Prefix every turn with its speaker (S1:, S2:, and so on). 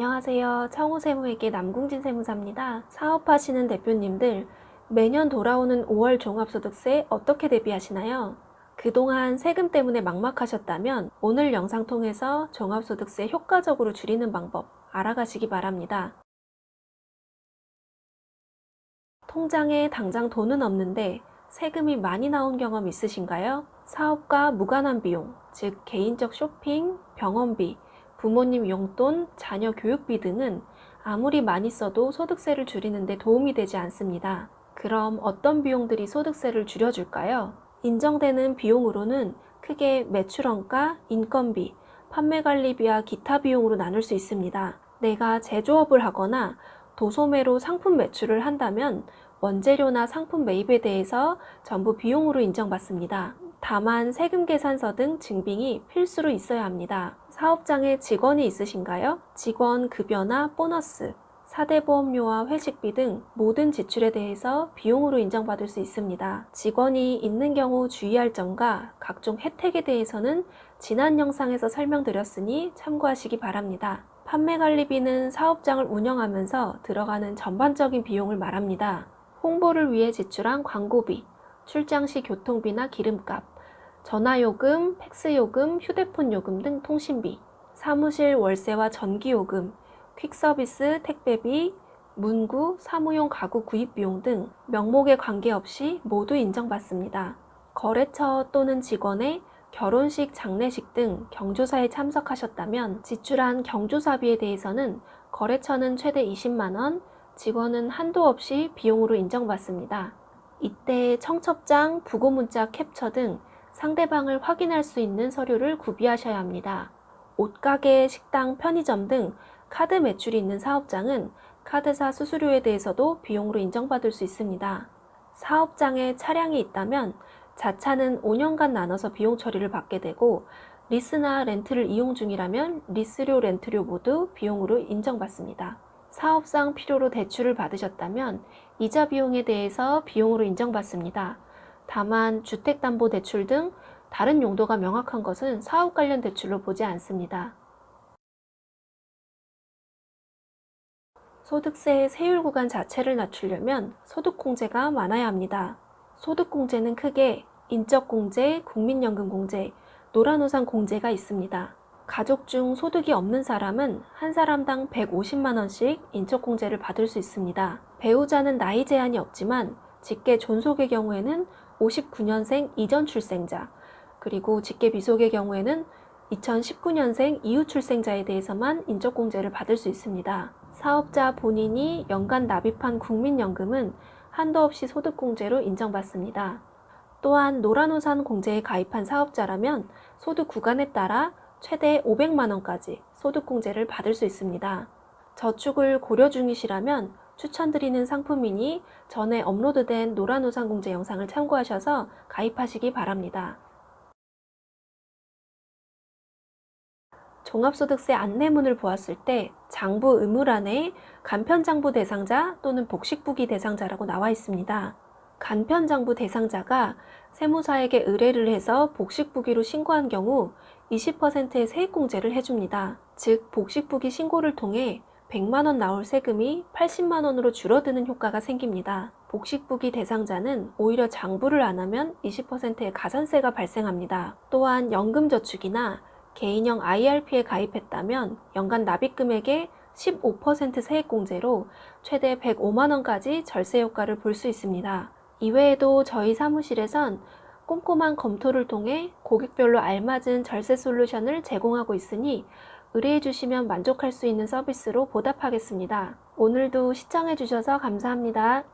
S1: 안녕하세요. 청우세무에게 남궁진 세무사입니다. 사업하시는 대표님들, 매년 돌아오는 5월 종합소득세 어떻게 대비하시나요? 그동안 세금 때문에 막막하셨다면 오늘 영상 통해서 종합소득세 효과적으로 줄이는 방법 알아가시기 바랍니다. 통장에 당장 돈은 없는데 세금이 많이 나온 경험 있으신가요? 사업과 무관한 비용, 즉 개인적 쇼핑, 병원비, 부모님 용돈, 자녀 교육비 등은 아무리 많이 써도 소득세를 줄이는데 도움이 되지 않습니다. 그럼 어떤 비용들이 소득세를 줄여줄까요? 인정되는 비용으로는 크게 매출원가, 인건비, 판매관리비와 기타 비용으로 나눌 수 있습니다. 내가 제조업을 하거나 도소매로 상품 매출을 한다면 원재료나 상품 매입에 대해서 전부 비용으로 인정받습니다. 다만 세금 계산서 등 증빙이 필수로 있어야 합니다. 사업장에 직원이 있으신가요? 직원 급여나 보너스, 사대보험료와 회식비 등 모든 지출에 대해서 비용으로 인정받을 수 있습니다. 직원이 있는 경우 주의할 점과 각종 혜택에 대해서는 지난 영상에서 설명드렸으니 참고하시기 바랍니다. 판매 관리비는 사업장을 운영하면서 들어가는 전반적인 비용을 말합니다. 홍보를 위해 지출한 광고비, 출장 시 교통비나 기름값, 전화요금, 팩스요금, 휴대폰 요금 등 통신비, 사무실 월세와 전기요금, 퀵서비스 택배비, 문구, 사무용 가구 구입 비용 등 명목에 관계없이 모두 인정받습니다. 거래처 또는 직원의 결혼식, 장례식 등 경조사에 참석하셨다면 지출한 경조사비에 대해서는 거래처는 최대 20만원, 직원은 한도 없이 비용으로 인정받습니다. 이때 청첩장, 부고문자 캡처 등 상대방을 확인할 수 있는 서류를 구비하셔야 합니다. 옷가게, 식당, 편의점 등 카드 매출이 있는 사업장은 카드사 수수료에 대해서도 비용으로 인정받을 수 있습니다. 사업장에 차량이 있다면 자차는 5년간 나눠서 비용 처리를 받게 되고 리스나 렌트를 이용 중이라면 리스료, 렌트료 모두 비용으로 인정받습니다. 사업상 필요로 대출을 받으셨다면 이자 비용에 대해서 비용으로 인정받습니다. 다만 주택담보대출 등 다른 용도가 명확한 것은 사업 관련 대출로 보지 않습니다. 소득세의 세율 구간 자체를 낮추려면 소득공제가 많아야 합니다. 소득공제는 크게 인적공제, 국민연금공제, 노란우산공제가 있습니다. 가족 중 소득이 없는 사람은 한 사람당 150만원씩 인적공제를 받을 수 있습니다. 배우자는 나이 제한이 없지만 직계 존속의 경우에는 59년생 이전 출생자, 그리고 직계 비속의 경우에는 2019년생 이후 출생자에 대해서만 인적공제를 받을 수 있습니다. 사업자 본인이 연간 납입한 국민연금은 한도 없이 소득공제로 인정받습니다. 또한 노란우산 공제에 가입한 사업자라면 소득 구간에 따라 최대 500만원까지 소득공제를 받을 수 있습니다. 저축을 고려 중이시라면 추천드리는 상품이니 전에 업로드된 노란 우산 공제 영상을 참고하셔서 가입하시기 바랍니다. 종합소득세 안내문을 보았을 때 장부 의무란에 간편장부 대상자 또는 복식부기 대상자라고 나와 있습니다. 간편장부 대상자가 세무사에게 의뢰를 해서 복식부기로 신고한 경우 20%의 세액공제를 해줍니다. 즉, 복식부기 신고를 통해 100만원 나올 세금이 80만원으로 줄어드는 효과가 생깁니다. 복식부기 대상자는 오히려 장부를 안 하면 20%의 가산세가 발생합니다. 또한 연금저축이나 개인형 IRP에 가입했다면 연간 납입금액의 15% 세액공제로 최대 105만원까지 절세 효과를 볼 수 있습니다. 이외에도 저희 사무실에선 꼼꼼한 검토를 통해 고객별로 알맞은 절세 솔루션을 제공하고 있으니 의뢰해 주시면 만족할 수 있는 서비스로 보답하겠습니다. 오늘도 시청해 주셔서 감사합니다.